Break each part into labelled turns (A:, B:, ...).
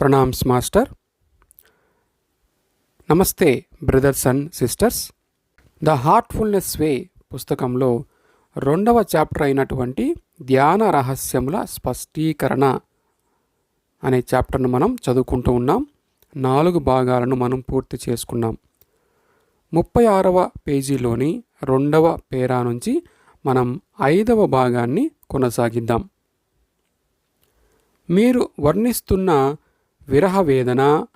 A: Pranams master. నమస్తే brothers and sisters. The Heartfulness way పుస్తకంలో రెండవ చాప్టర్ అయినటువంటి ధ్యాన రహస్యముల స్పష్టీకరణ అనే చాప్టర్ను మనం చదువుకుంటూ ఉన్నాం. నాలుగు భాగాలను మనం పూర్తి చేసుకున్నాం. ముప్పై ఆరవ పేజీలోని రెండవ పేరా నుంచి మనం ఐదవ భాగాన్ని కొనసాగిద్దాం. మీరు వర్ణిస్తున్న విరహ వేదన.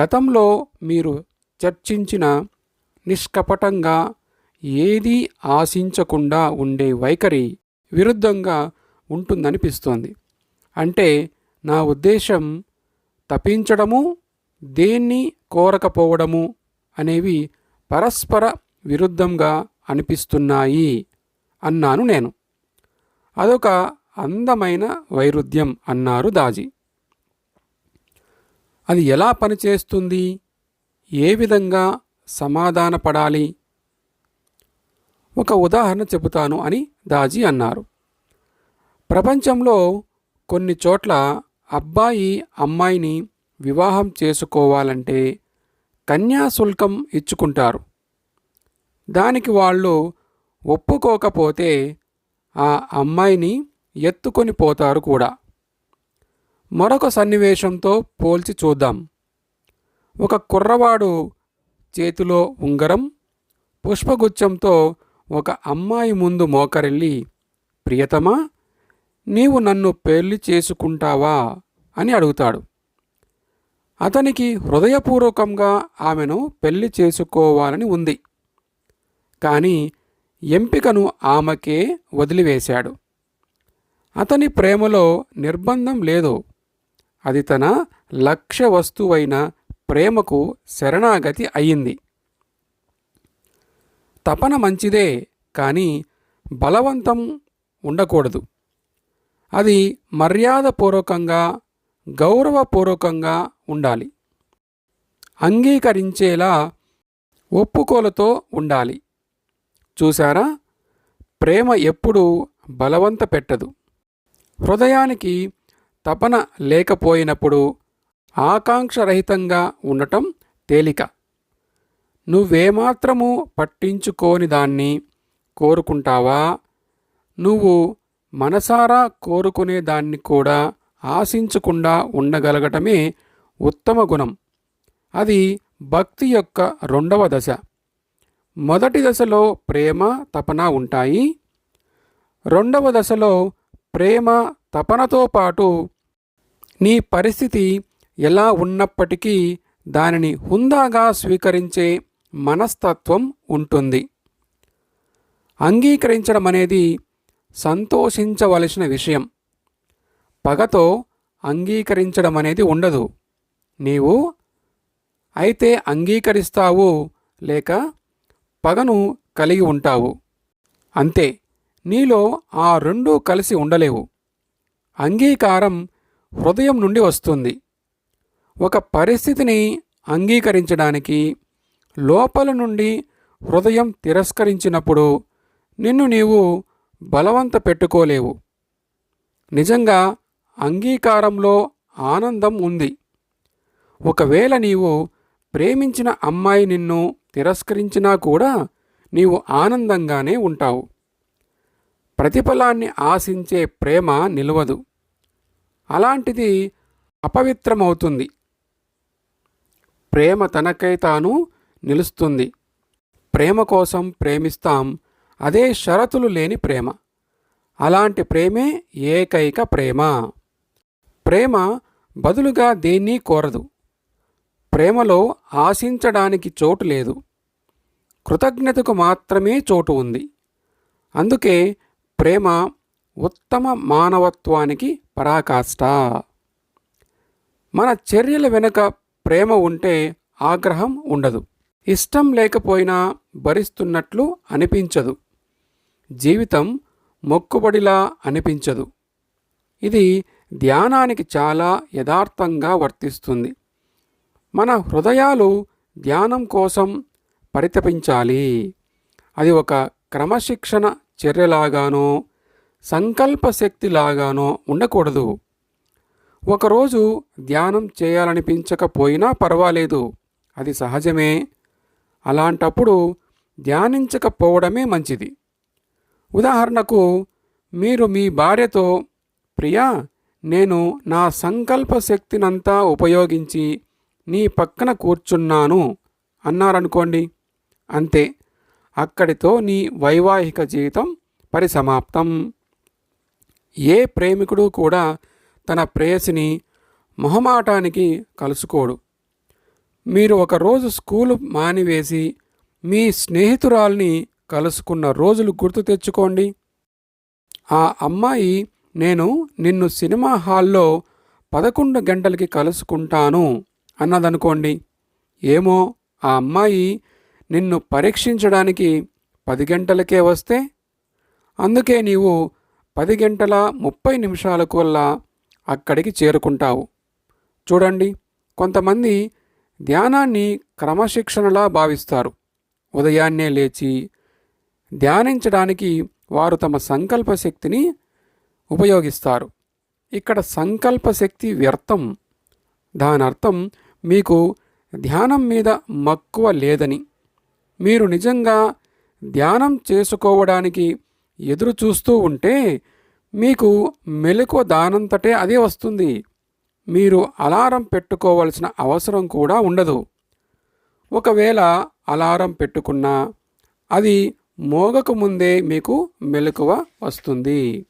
A: గతంలో మీరు చర్చించిన నిష్కపటంగా ఏదీ ఆశించకుండా ఉండే వైఖరి విరుద్ధంగా ఉంటుందనిపిస్తోంది. అంటే నా ఉద్దేశం తప్పించడము దేన్ని కోరకపోవడము అనేవి పరస్పర విరుద్ధంగా అనిపిస్తున్నాయి అన్నాను నేను. అదొక అందమైన వైరుధ్యం అన్నారు దాజీ. అది ఎలా పనిచేస్తుంది? ఏ విధంగా సమాధానపడాలి? ఒక ఉదాహరణ చెబుతాను అని దాజీ అన్నారు. ప్రపంచంలో కొన్ని చోట్ల అబ్బాయి అమ్మాయిని వివాహం చేసుకోవాలంటే కన్యాశుల్కం ఇచ్చుకుంటారు. దానికి వాళ్ళు ఒప్పుకోకపోతే ఆ అమ్మాయిని ఎత్తుకొని పోతారు కూడా. మరొక సన్నివేశంతో పోల్చి చూద్దాం. ఒక కుర్రవాడు చేతిలో ఉంగరం పుష్పగుచ్చంతో ఒక అమ్మాయి ముందు మోకరిల్లి ప్రియతమా నీవు నన్ను పెళ్ళి చేసుకుంటావా? అని అడుగుతాడు. అతనికి హృదయపూర్వకంగా ఆమెను పెళ్ళి చేసుకోవాలని ఉంది. కానీ ఎంపికను ఆమెకే వదిలివేశాడు. అతని ప్రేమలో నిర్బంధం లేదు. అది తన లక్ష్య వస్తువైన ప్రేమకు శరణాగతి అయ్యింది తపన మంచిదే కానీ బలవంతం ఉండకూడదు. అది మర్యాదపూర్వకంగా గౌరవపూర్వకంగా ఉండాలి. అంగీకరించేలా ఒప్పుకోలతో ఉండాలి. చూసారా ప్రేమ ఎప్పుడూ బలవంత పెట్టదు. హృదయానికి తపన లేకపోయినప్పుడు ఆకాంక్షరహితంగా ఉండటం తేలిక. నువ్వేమాత్రము పట్టించుకోని దాన్ని కోరుకుంటావా? నువ్వు మనసారా కోరుకునే దాన్ని కూడా ఆశించకుండా ఉండగలగటమే ఉత్తమ గుణం. అది భక్తి యొక్క రెండవ దశ. మొదటి దశలో ప్రేమ తపన ఉంటాయి. రెండవ దశలో ప్రేమ తపనతో పాటు నీ పరిస్థితి ఎలా ఉన్నప్పటికీ దానిని హుందాగా స్వీకరించే మనస్తత్వం ఉంటుంది. అంగీకరించడం అనేది సంతోషించవలసిన విషయం. పగతో అంగీకరించడం అనేది ఉండదు. నీవు అయితే అంగీకరిస్తావు లేక పగను కలిగి ఉంటావు. అంతే. నీలో ఆ రెండూ కలిసి ఉండలేవు. అంగీకారం హృదయం నుండి వస్తుంది. ఒక పరిస్థితిని అంగీకరించడానికి లోపల నుండి హృదయం తిరస్కరించినప్పుడు నిన్ను నీవు బలవంత పెట్టుకోలేవు. నిజంగా అంగీకారంలో ఆనందం ఉంది. ఒకవేళ నీవు ప్రేమించిన అమ్మాయి నిన్ను తిరస్కరించినా కూడా నీవు ఆనందంగానే ఉంటావు. ప్రతిఫలాన్ని ఆశించే ప్రేమ నిలవదు. అలాంటిది అపవిత్రమవుతుంది. ప్రేమ తనకై తాను నిలుస్తుంది. ప్రేమ కోసం ప్రేమిస్తాం. అదే షరతులు లేని ప్రేమ. అలాంటి ప్రేమే ఏకైక ప్రేమ. ప్రేమ బదులుగా దేన్నీ కోరదు. ప్రేమలో ఆశించడానికి చోటు లేదు. కృతజ్ఞతకు మాత్రమే చోటు ఉంది. అందుకే ప్రేమ ఉత్తమ మానవత్వానికి పరాకాష్ట. మన చర్యల వెనుక ప్రేమ ఉంటే ఆగ్రహం ఉండదు. ఇష్టం లేకపోయినా భరిస్తున్నట్లు అనిపించదు. జీవితం మొక్కుబడిలా అనిపించదు. ఇది ధ్యానానికి చాలా యథార్థంగా వర్తిస్తుంది. మన హృదయాలు ధ్యానం కోసం పరితపించాలి. అది ఒక క్రమశిక్షణ చర్యలాగానో సంకల్ప శక్తిలాగానో ఉండకూడదు. ఒకరోజు ధ్యానం చేయాలనిపించకపోయినా పర్వాలేదు. అది సహజమే. అలాంటప్పుడు ధ్యానించకపోవడమే మంచిది. ఉదాహరణకు మీరు మీ భార్యతో ప్రియా నేను నా సంకల్ప శక్తినంతా ఉపయోగించి నీ పక్కన కూర్చున్నాను అన్నారనుకోండి. అంతే. అక్కడితో నీ వైవాహిక జీవితం పరిసమాప్తం. ఏ ప్రేమికుడు కూడా తన ప్రేయసిని మొహమాటానికి కలుసుకోడు. మీరు ఒకరోజు స్కూలు మానివేసి మీ స్నేహితురాల్ని కలుసుకున్న రోజులు గుర్తు తెచ్చుకోండి. ఆ అమ్మాయి నేను నిన్ను సినిమా హాల్లో పదకొండు గంటలకి కలుసుకుంటాను అన్నదనుకోండి. ఏమో ఆ అమ్మాయి నిన్ను పరీక్షించడానికి పది గంటలకే వస్తే? అందుకే నీవు పది గంటల ముప్పై నిమిషాలకు వల్ల అక్కడికి చేరుకుంటావు. చూడండి కొంతమంది ధ్యానాన్ని క్రమశిక్షణలా భావిస్తారు. ఉదయాన్నే లేచి ధ్యానించడానికి వారు తమ సంకల్ప శక్తిని ఉపయోగిస్తారు. ఇక్కడ సంకల్ప శక్తి వ్యర్థం. దాని అర్థం మీకు ధ్యానం మీద మక్కువ లేదని. మీరు నిజంగా ధ్యానం చేసుకోవడానికి ఎదురు చూస్తూ ఉంటే మీకు మెలకువ దానంతటే అదే వస్తుంది. మీరు అలారం పెట్టుకోవలసిన అవసరం కూడా ఉండదు. ఒకవేళ అలారం పెట్టుకున్నా అది మోగక ముందే మీకు మెలకువ వస్తుంది.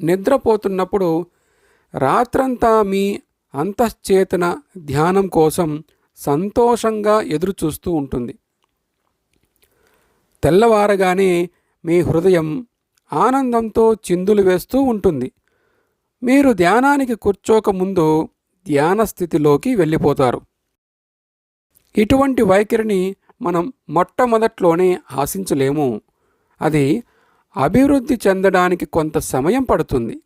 A: నిద్రపోతున్నప్పుడు రాత్రంతా మీ అంతశ్చేతన ధ్యానం కోసం సంతోషంగా ఎదురుచూస్తూ ఉంటుంది. తెల్లవారగానే మీ హృదయం ఆనందంతో చిందులు వేస్తూ ఉంటుంది. మీరు ధ్యానానికి కూర్చోకముందు ధ్యాన స్థితిలోకి వెళ్ళిపోతారు. ఇటువంటి వైఖరిని మనం మొట్టమొదట్లోనే ఆశించలేము. అది అభివృద్ధి చెందడానికి కొంత సమయం పడుతుంది.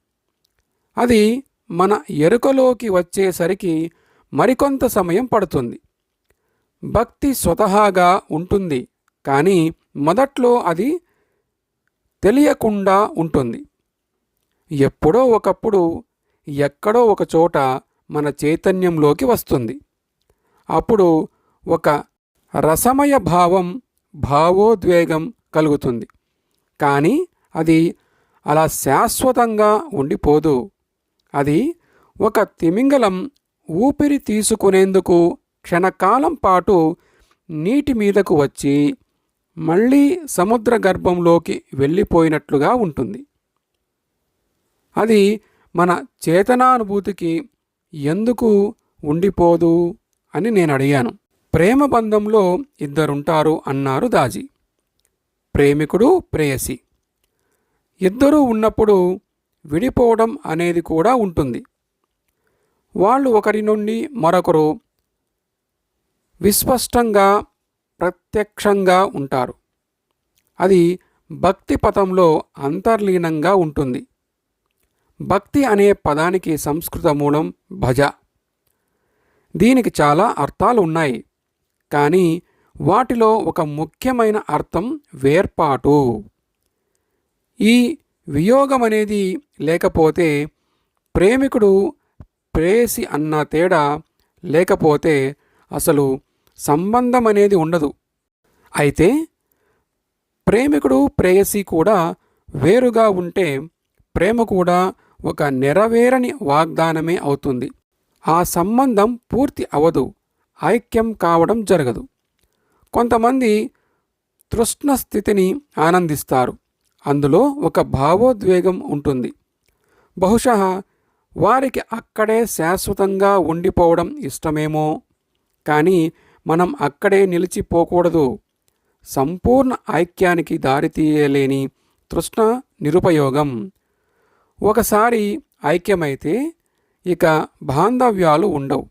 A: అది మన ఎరుకలోకి వచ్చేసరికి మరికొంత సమయం పడుతుంది. భక్తి స్వతహాగా ఉంటుంది. కానీ మొదట్లో అది తెలియకుండా ఉంటుంది. ఎప్పుడో ఒకప్పుడు ఎక్కడో ఒక చోట మన చైతన్యంలోకి వస్తుంది. అప్పుడు ఒక రసమయ భావం భావోద్వేగం కలుగుతుంది. కానీ అది అలా శాశ్వతంగా ఉండిపోదు. అది ఒక తిమింగలం ఊపిరి తీసుకునేందుకు క్షణకాలం పాటు నీటి మీదకు వచ్చి మళ్ళీ సముద్ర గర్భంలోకి వెళ్ళిపోయినట్లుగా ఉంటుంది. అది మన చేతనానుభూతికి ఎందుకు ఉండిపోదు అని నేను అడిగాను. ప్రేమ బంధంలో ఇద్దరుంటారు అన్నారు దాజీ. ప్రేమికుడు ప్రేయసి. ఇద్దరూ ఉన్నప్పుడు విడిపోవడం అనేది కూడా ఉంటుంది. వాళ్ళు ఒకరి నుండి మరొకరు విస్పష్టంగా ప్రత్యక్షంగా ఉంటారు. అది భక్తి పథంలో అంతర్లీనంగా ఉంటుంది. భక్తి అనే పదానికి సంస్కృత మూలం భజ. దీనికి చాలా అర్థాలు ఉన్నాయి. కానీ వాటిలో ఒక ముఖ్యమైన అర్థం వేర్పాటు. ఈ వియోగం అనేది లేకపోతే ప్రేమికుడు ప్రేసి అన్న తేడా లేకపోతే అసలు సంబంధం అనేది ఉండదు. అయితే ప్రేమికుడు ప్రేయసి కూడా వేరుగా ఉంటే ప్రేమ కూడా ఒక నెరవేరని వాగ్దానమే అవుతుంది. ఆ సంబంధం పూర్తి అవదు ఐక్యం కావడం జరగదు. కొంతమంది తృష్ణ స్థితిని ఆనందిస్తారు. అందులో ఒక భావోద్వేగం ఉంటుంది. బహుశా వారికి అక్కడే శాశ్వతంగా ఉండిపోవడం ఇష్టమేమో. కానీ మనం అక్కడే నిలిచిపోకూడదు సంపూర్ణ ఐక్యానికి దారితీయలేని తృష్ణ నిరుపయోగం. ఒకసారి ఐక్యమైతే ఇక బాంధవ్యాలు ఉండవు.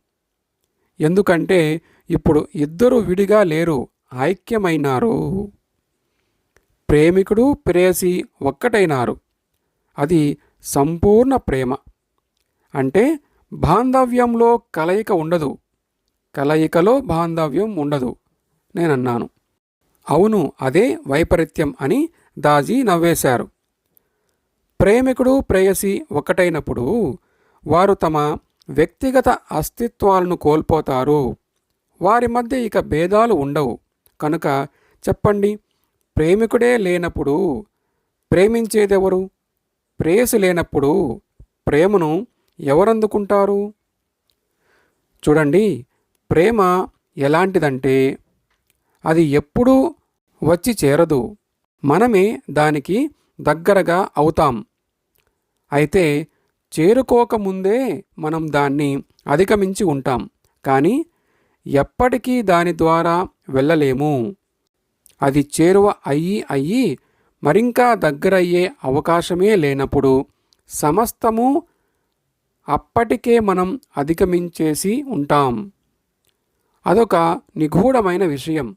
A: ఎందుకంటే ఇప్పుడు ఇద్దరు విడిగా లేరు ఐక్యమైనారు. ప్రేమికుడు ప్రేయసి ఒక్కటైనారు. అది సంపూర్ణ ప్రేమ. అంటే బాంధవ్యంలో కలయిక ఉండదు. కలయికలో బాంధవ్యం ఉండదు. నేనన్నాను. అవును అదే వైపరీత్యం అని దాజీ నవ్వేశారు. ప్రేమికుడు ప్రేయసి ఒకటైనప్పుడు వారు తమ వ్యక్తిగత అస్తిత్వాలను కోల్పోతారు. వారి మధ్య ఇక భేదాలు ఉండవు. కనుక చెప్పండి ప్రేమికుడే లేనప్పుడు ప్రేమించేదెవరు? ప్రేయసి లేనప్పుడు ప్రేమను ఎవరందుకుంటారు? చూడండి ప్రేమ ఎలాంటిదంటే అది ఎప్పుడూ వచ్చి చేరదు. మనమే దానికి దగ్గరగా అవుతాం. అయితే చేరుకోకముందే మనం దాన్ని అధిగమించి ఉంటాం. కానీ ఎప్పటికీ దాని ద్వారా వెళ్ళలేము. అది చేరువ అయ్యి అయ్యి మరింకా దగ్గరయ్యే అవకాశమే లేనప్పుడు సమస్తము అప్పటికే మనం అధిగమించేసి ఉంటాం. అదొక నిగూఢమైన విషయం.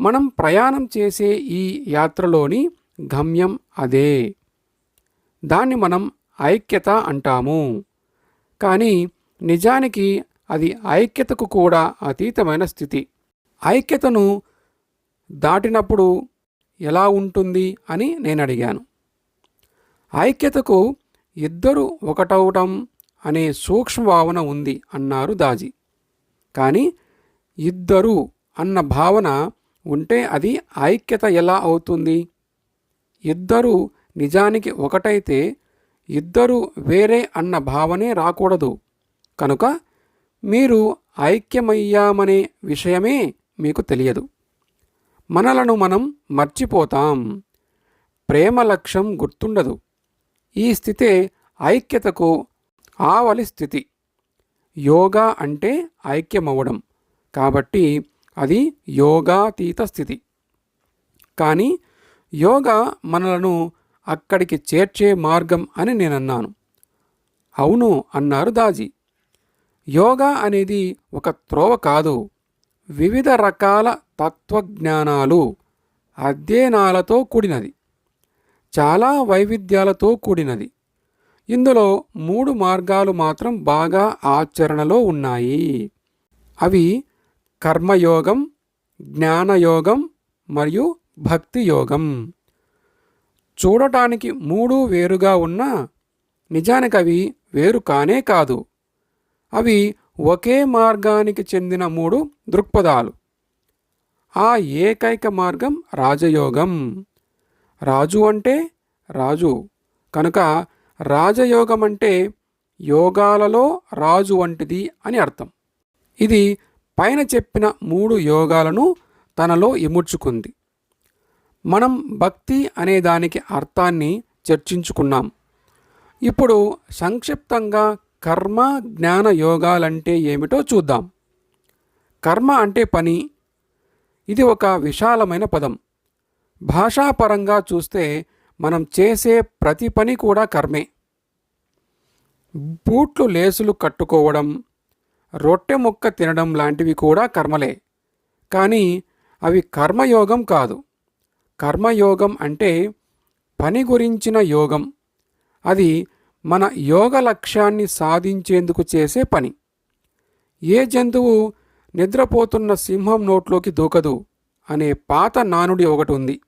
A: మనం ప్రయాణం చేసే ఈ యాత్రలోని గమ్యం అదే. దాన్ని మనం ఐక్యత అంటాము. కానీ నిజానికి అది ఐక్యతకు కూడా అతీతమైన స్థితి. ఐక్యతను దాటినప్పుడు ఎలా ఉంటుంది అని నేను అడిగాను ఐక్యతకు ఇద్దరు ఒకటవటం అనే సూక్ష్మ భావన ఉంది అన్నారు దాజీ. కానీ ఇద్దరు అన్న భావన ఉంటే అది ఐక్యత ఎలా అవుతుంది? ఇద్దరు నిజానికి ఒకటైతే ఇద్దరు వేరే అన్న భావనే రాకూడదు. కనుక మీరు ఐక్యమయ్యామనే విషయమే మీకు తెలియదు. మనలను మనం మర్చిపోతాం. ప్రేమ లక్ష్యం గుర్తుండదు. ఈ స్థితే ఐక్యతకు ఆవలి స్థితి. యోగా అంటే ఐక్యమవ్వడం. కాబట్టి అది యోగాతీత స్థితి. కానీ యోగా మనలను అక్కడికి చేర్చే మార్గం అని నేనన్నాను. అవును అన్నారు దాజీ. యోగా అనేది ఒక త్రోవ కాదు. వివిధ రకాల తత్వజ్ఞానాలు అధ్యయనాలతో కూడినది. చాలా వైవిధ్యాలతో కూడినది. ఇందులో మూడు మార్గాలు మాత్రం బాగా ఆచరణలో ఉన్నాయి. అవి కర్మయోగం జ్ఞానయోగం మరియు భక్తి యోగం. చూడటానికి మూడు వేరుగా ఉన్నా నిజానికి అవి వేరు కానే కాదు. అవి ఒకే మార్గానికి చెందిన మూడు దృక్పథాలు. ఆ ఏకైక మార్గం రాజయోగం. రాజు అంటే రాజు. కనుక రాజయోగం అంటే యోగాలలో రాజు వంటిది అని అర్థం. ఇది పైన చెప్పిన మూడు యోగాలను తనలో ఇముడ్చుకుంది. మనం భక్తి అనే దానికి అర్థాన్ని చర్చించుకున్నాం. ఇప్పుడు సంక్షిప్తంగా కర్మ జ్ఞాన యోగాలంటే ఏమిటో చూద్దాం. కర్మ అంటే పని. ఇది ఒక విశాలమైన పదం. భాషాపరంగా చూస్తే మనం చేసే ప్రతి పని కూడా కర్మే. బూట్లు లేసులు కట్టుకోవడం రొట్టె ముక్క తినడం లాంటివి కూడా కర్మలే. కానీ అవి కర్మయోగం కాదు. కర్మయోగం అంటే పని గురించిన యోగం. అది మన యోగ లక్ష్యాన్ని సాధించేందుకు చేసే పని. ఏ జంతువు నిద్రపోతున్న సింహం నోట్లోకి దూకదు అనే పాత నానుడి ఒకటి ఉంది.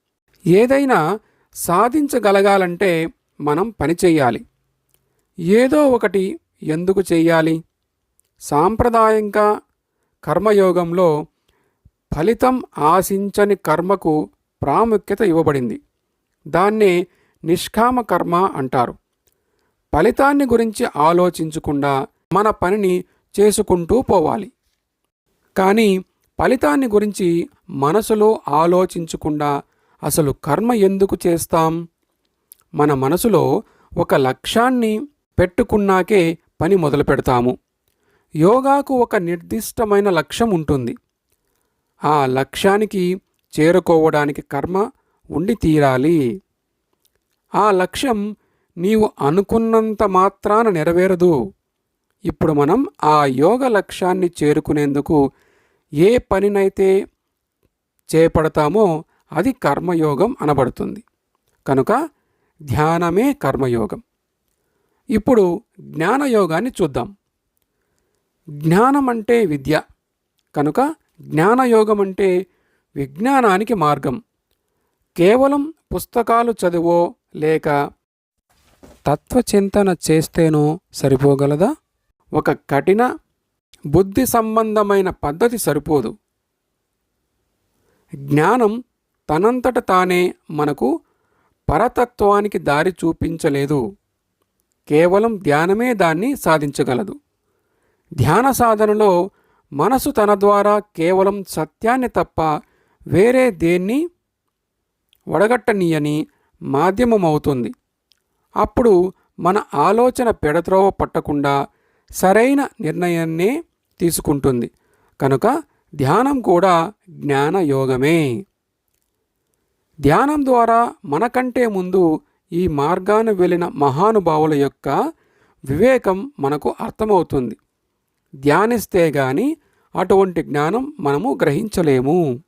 A: ఏదైనా సాధించగలగాలంటే మనం పని చేయాలి. ఏదో ఒకటి ఎందుకు చెయ్యాలి సాంప్రదాయంగా కర్మయోగంలో ఫలితం ఆశించని కర్మకు ప్రాముఖ్యత ఇవ్వబడింది. దాన్నే నిష్కామ కర్మ అంటారు. ఫలితాన్ని గురించి ఆలోచించకుండా మన పనిని చేసుకుంటూ పోవాలి. కానీ ఫలితాన్ని గురించి మనసులో ఆలోచించకుండా అసలు కర్మ ఎందుకు చేస్తాం? మన మనసులో ఒక లక్ష్యాన్ని పెట్టుకున్నాకే పని మొదలు పెడతాము యోగాకు ఒక నిర్దిష్టమైన లక్ష్యం ఉంటుంది. ఆ లక్ష్యానికి చేరుకోవడానికి కర్మ ఉండి తీరాలి. ఆ లక్ష్యం నీవు అనుకున్నంత మాత్రాన నెరవేరదు. ఇప్పుడు మనం ఆ యోగ లక్ష్యాన్ని చేరుకునేందుకు ఏ పనినైతే చేపడతామో అది కర్మయోగం అనబడుతుంది. కనుక ధ్యానమే కర్మయోగం. ఇప్పుడు జ్ఞానయోగాన్ని చూద్దాం. జ్ఞానం అంటే విద్య కనుక జ్ఞానయోగం అంటే విజ్ఞానానికి మార్గం. కేవలం పుస్తకాలు చదివో లేక తత్వచింతన చేస్తేనో సరిపోగలదా? ఒక కఠిన బుద్ధి సంబంధమైన పద్ధతి సరిపోదు. జ్ఞానం తనంతట తానే మనకు పరతత్వానికి దారి చూపించలేదు. కేవలం ధ్యానమే దాన్ని సాధించగలదు. ధ్యాన సాధనలో మనసు తన ద్వారా కేవలం సత్యాన్ని తప్ప వేరే దేన్ని వడగట్టనీయని మాధ్యమమవుతుంది. అప్పుడు మన ఆలోచన పెడత్రోవ పట్టకుండా సరైన నిర్ణయాన్నే తీసుకుంటుంది. కనుక ధ్యానం కూడా జ్ఞానయోగమే ధ్యానం ద్వారా మనకంటే ముందు ఈ మార్గాన వెళ్ళిన మహానుభావుల యొక్క వివేకం మనకు అర్థమవుతుంది. ధ్యానిస్తే గాని అటువంటి జ్ఞానం మనము గ్రహించలేము.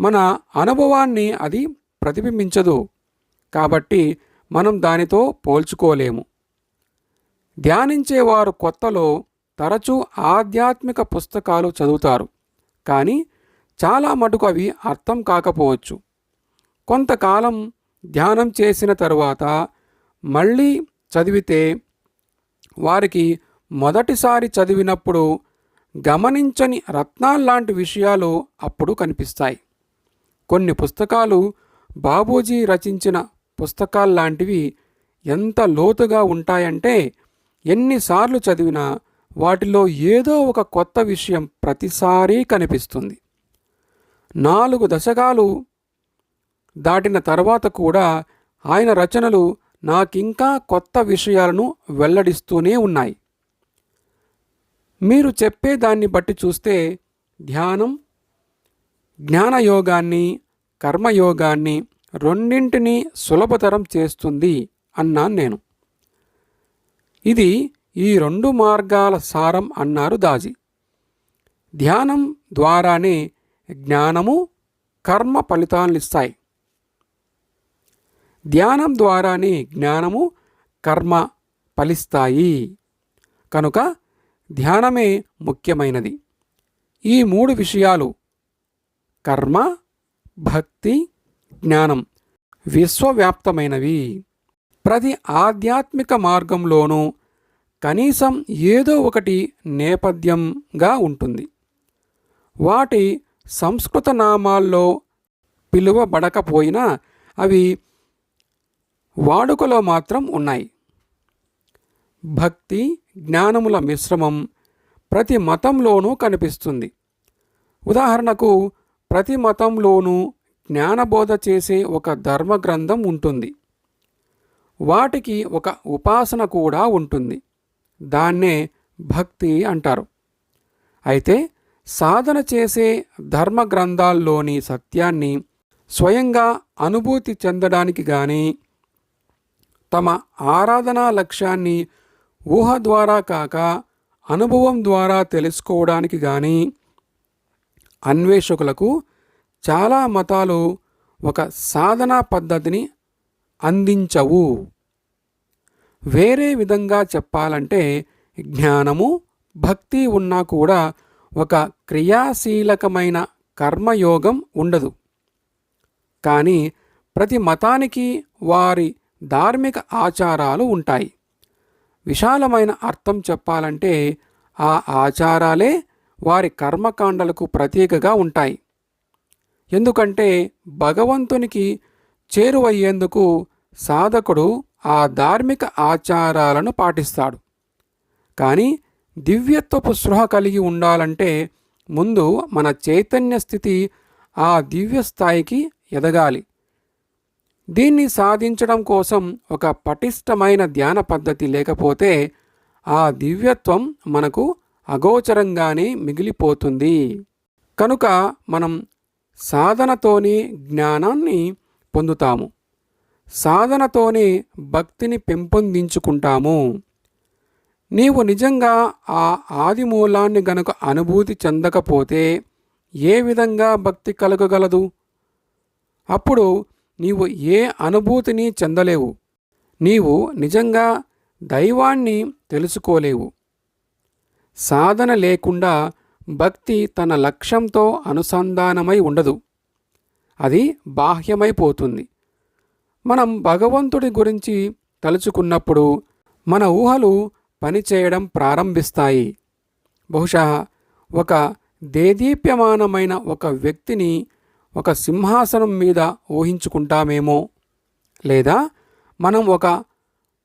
A: మన అనుభవాన్ని అది ప్రతిబింబించదు. కాబట్టి మనం దానితో పోల్చుకోలేము. ధ్యానించేవారు కొత్తలో తరచూ ఆధ్యాత్మిక పుస్తకాలు చదువుతారు. కానీ చాలా మటుకు అవి అర్థం కాకపోవచ్చు. కొంతకాలం ధ్యానం చేసిన తరువాత మళ్ళీ చదివితే వారికి మొదటిసారి చదివినప్పుడు గమనించని రత్నాల్లాంటి విషయాలు అప్పుడు కనిపిస్తాయి. కొన్ని పుస్తకాలు బాబూజీ రచించిన పుస్తకాల్లాంటివి ఎంత లోతుగా ఉంటాయంటే ఎన్నిసార్లు చదివినా వాటిలో ఏదో ఒక కొత్త విషయం ప్రతిసారీ కనిపిస్తుంది. నాలుగు దశకాలు దాటిన తర్వాత కూడా ఆయన రచనలు నాకింకా కొత్త విషయాలను వెల్లడిస్తూనే ఉన్నాయి. మీరు చెప్పేదాన్ని బట్టి చూస్తే ధ్యానం జ్ఞానయోగాన్ని కర్మయోగాన్ని రెండింటినీ సులభతరం చేస్తుంది అన్నాను నేను. ఇది ఈ రెండు మార్గాల సారం అన్నారు దాజీ. ధ్యానం ద్వారానే జ్ఞానము కర్మ ఫలితాలనిస్తాయి. ధ్యానం ద్వారానే జ్ఞానము కర్మ ఫలిస్తాయి. కనుక ధ్యానమే ముఖ్యమైనది. ఈ మూడు విషయాలు కర్మ భక్తి జ్ఞానం విశ్వవ్యాప్తమైనవి. ప్రతి ఆధ్యాత్మిక మార్గంలోనూ కనీసం ఏదో ఒకటి నేపథ్యంగా ఉంటుంది. వాటి సంస్కృత నామాల్లో పిలువబడకపోయినా అవి వాడుకలో మాత్రం ఉన్నాయి. భక్తి జ్ఞానముల మిశ్రమం ప్రతి మతంలోనూ కనిపిస్తుంది. ఉదాహరణకు ప్రతి మతంలోనూ జ్ఞానబోధ చేసే ఒక ధర్మ గ్రంథం ఉంటుంది. వాటికి ఒక ఉపాసన కూడా ఉంటుంది. దాన్నే భక్తి అంటారు. అయితే సాధన చేసే ధర్మ గ్రంథాల్లోని సత్యాన్ని స్వయంగా అనుభూతి చెందడానికి కానీ తమ ఆరాధనా లక్ష్యాన్ని ఊహ ద్వారా కాక అనుభవం ద్వారా తెలుసుకోవడానికి కానీ అన్వేషకులకు చాలా మతాలు ఒక సాధనా పద్ధతిని అందించవు. వేరే విధంగా చెప్పాలంటే జ్ఞానము భక్తి ఉన్నా కూడా ఒక క్రియాశీలకమైన కర్మయోగం ఉండదు. కానీ ప్రతి మతానికి వారి ధార్మిక ఆచారాలు ఉంటాయి. విశాలమైన అర్థం చెప్పాలంటే ఆ ఆచారాలే వారి కర్మకాండలకు ప్రతీకగా ఉంటాయి. ఎందుకంటే భగవంతునికి చేరువయ్యేందుకు సాధకుడు ఆ ధార్మిక ఆచారాలను పాటిస్తాడు. కానీ దివ్యత్వపు స్పృహ కలిగి ఉండాలంటే ముందు మన చైతన్య స్థితి ఆ దివ్య స్థాయికి ఎదగాలి. దీన్ని సాధించడం కోసం ఒక పటిష్టమైన ధ్యాన పద్ధతి లేకపోతే ఆ దివ్యత్వం మనకు అగోచరంగానే మిగిలిపోతుంది. కనుక మనం సాధనతోనే జ్ఞానాన్ని పొందుతాము. సాధనతోనే భక్తిని పెంపొందించుకుంటాము. నీవు నిజంగా ఆ ఆది మూలాన్ని గనుక అనుభూతి చెందకపోతే ఏ విధంగా భక్తి కలగగలదు? అప్పుడు నీవు ఏ అనుభూతిని చెందలేవు. నీవు నిజంగా దైవాన్ని తెలుసుకోలేవు. సాధన లేకుండా భక్తి తన లక్ష్యంతో అనుసంధానమై ఉండదు. అది బాహ్యమైపోతుంది మనం భగవంతుడి గురించి తలుచుకున్నప్పుడు మన ఊహలు పనిచేయడం ప్రారంభిస్తాయి. బహుశా ఒక దేదీప్యమానమైన ఒక వ్యక్తిని ఒక సింహాసనం మీద ఊహించుకుంటామేమో? లేదా మనం ఒక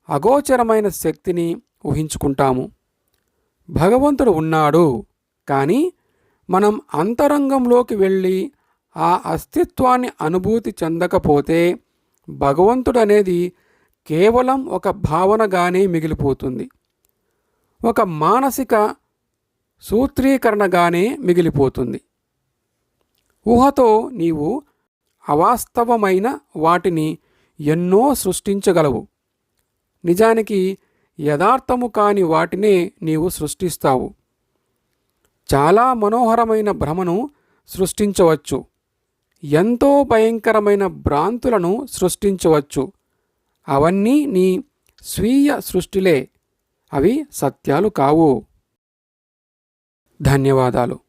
A: అగోచరమైన శక్తిని ఊహించుకుంటాము. భగవంతుడు ఉన్నాడు కానీ మనం అంతరంగంలోకి వెళ్ళి ఆ అస్తిత్వాన్ని అనుభూతి చెందకపోతే భగవంతుడు అనేది కేవలం ఒక భావనగానే మిగిలిపోతుంది. ఒక మానసిక సూత్రీకరణగానే మిగిలిపోతుంది. ఊహతో నీవు అవాస్తవమైన వాటిని ఎన్నో సృష్టించగలవు. నిజానికి యథార్థము కాని వాటినే నీవు సృష్టిస్తావు. చాలా మనోహరమైన భ్రమను సృష్టించవచ్చు. ఎంతో భయంకరమైన భ్రాంతులను సృష్టించవచ్చు. అవన్నీ నీ స్వీయ సృష్టిలే. అవి సత్యాలు కావు. ధన్యవాదాలు.